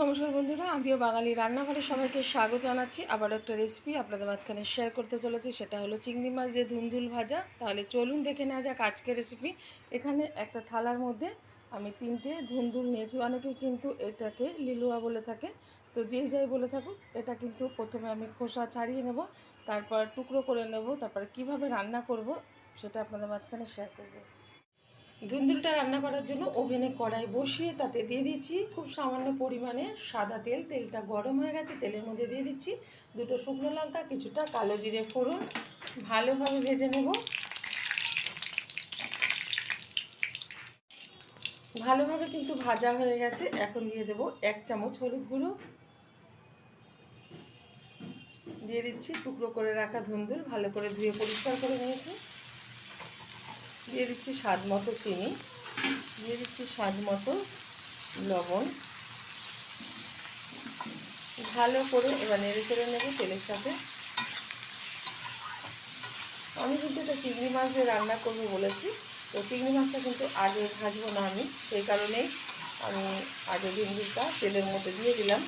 নমস্কার বন্ধুরা, আমিও বাঙালি রান্নাঘরে সবাইকে স্বাগত জানাচ্ছি। আবার একটা রেসিপি আপনাদের মাঝখানে শেয়ার করতে চলেছি, সেটা হলো চিংড়ি মাছ দিয়ে ধুন্দুল ভাজা। তাহলে চলুন দেখে নেওয়া যাক আজকের রেসিপি এখানে একটা থালার মধ্যে আমি তিনটে ধুন্দুল নিয়েছি। অনেকে কিন্তু এটাকে লিলুয়া বলে থাকে। তো যেই যাই বলে থাকুক, এটা কিন্তু প্রথমে আমি খোসা ছাড়িয়ে নেব, তারপর টুকরো করে নেব, তারপর কীভাবে রান্না করব সেটা আপনাদের মাঝখানে শেয়ার করব। ধুন্দুলটা রান্না করার জন্য ওভেনে কড়াই বসিয়ে তাতে দিয়ে দিচ্ছি খুব সামান্য পরিমাণে সাদা তেল। তেলটা গরম হয়ে গেছে, তেলের মধ্যে দিয়ে দিচ্ছি দুটো শুকনো লঙ্কা, কিছুটা কালো জিরে ফোড়ন। ভালোভাবে ভেজে নেব। ভালোভাবে কিন্তু ভাজা হয়ে গেছে। এখন দিয়ে দেব এক চামচ হলুদ গুঁড়ো। দিয়ে দিচ্ছি টুকরো করে রাখা ধুন্দুল, ভালো করে ধুয়ে পরিষ্কার করে নিয়েছি। দিয়ে দিচ্ছি স্বাদ মতো চিনি, দিয়ে দিচ্ছি স্বাদ মতো লবণ। ভালো করে এবার নেড়ে চেড়ে নেব তেলের সাথে। আমি কিন্তু এটা চিংড়ি মাছ দিয়ে রান্না করব বলেছি, তো চিংড়ি মাছটা কিন্তু আগে ভাজবো না আমি, সেই কারণেই আমি আগে ভিন্ডিটা তেলের মধ্যে দিয়ে দিলাম।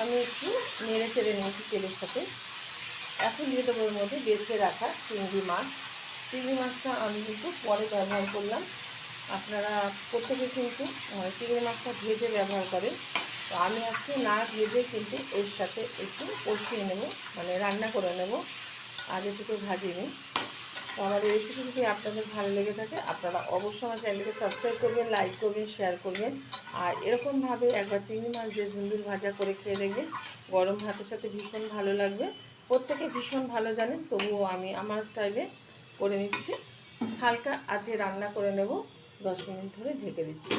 আমি একটু নেড়ে চেড়ে নিয়েছি তেলের সাথে। এখন দিয়ে দেবো ওর মধ্যে বেছে রাখা চিংড়ি মাছ। চিংড়ি মাছটা আমি কিন্তু পরে ব্যবহার করলাম। আপনারা প্রত্যেকে কিন্তু চিংড়ি মাছটা ভেজে ব্যবহার করেন। তো আমি আজকে না ভেজে কিন্তু এর সাথে একটু কষিয়ে নেব মানে রান্না করে নেব। আগে থেকে ভাজিনি তো আমার রেসিপি যদি আপনাদের ভালো লেগে থাকে, আপনারা অবশ্যই আমার চ্যানেলকে সাবস্ক্রাইব করবেন লাইক করবেন শেয়ার করবেন। আর এরকমভাবে একবার চিংড়ি মাছ দিয়ে ঝুন্দুর ভাজা করে খেয়ে দেখবেন। গরম ভাতের সাথে ভীষণ ভালো লাগবে। প্রত্যেকে ভীষণ ভালো জানেন, তবুও আমি আমার স্টাইলে করে নিচ্ছি। হালকা আজে রান্না করে নেব, দশ মিনিট ধরে ঢেকে দিচ্ছি।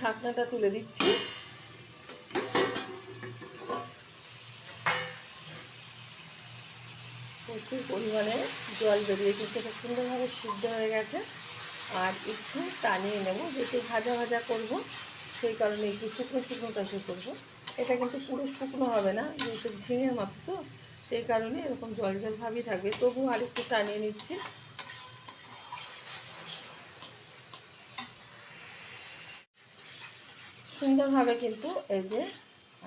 ঢাকনাটা তুলে দিচ্ছি। প্রচুর পরিমাণে জল বেরিয়েছে সেটা সুন্দরভাবে সিদ্ধ হয়ে গেছে। আর একটু টানিয়ে নেব, যেহেতু ভাজা ভাজা করব, সেই কারণে একটু শুকনো শুকনো চাষে করব। এটা কিন্তু পুরো শুকনো হবে না, যেহেতু ঝিঙের মতো তো সেই কারণে এরকম জল জল ভাবই থাকবে তবু আর একটু টানিয়ে নিচ্ছি। সুন্দরভাবে কিন্তু এই যে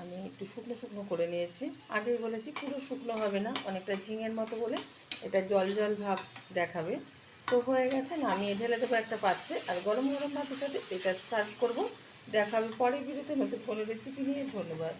আমি একটু শুকনো শুকনো করে নিয়েছি। আগেই বলেছি পুরো শুকনো হবে না, অনেকটা ঝিঙের মতো বলে এটা জল জল ভাব দেখাবে। তো হয়ে গেছে, নামিয়ে ঢেলে দেবো একটা পাত্রে। আর গরম গরম ভাতের সাথে এটা সার্ভ করব। দেখাবে। পরে ভিডিওতে নতুন কোনো রেসিপি নিয়ে। ধন্যবাদ।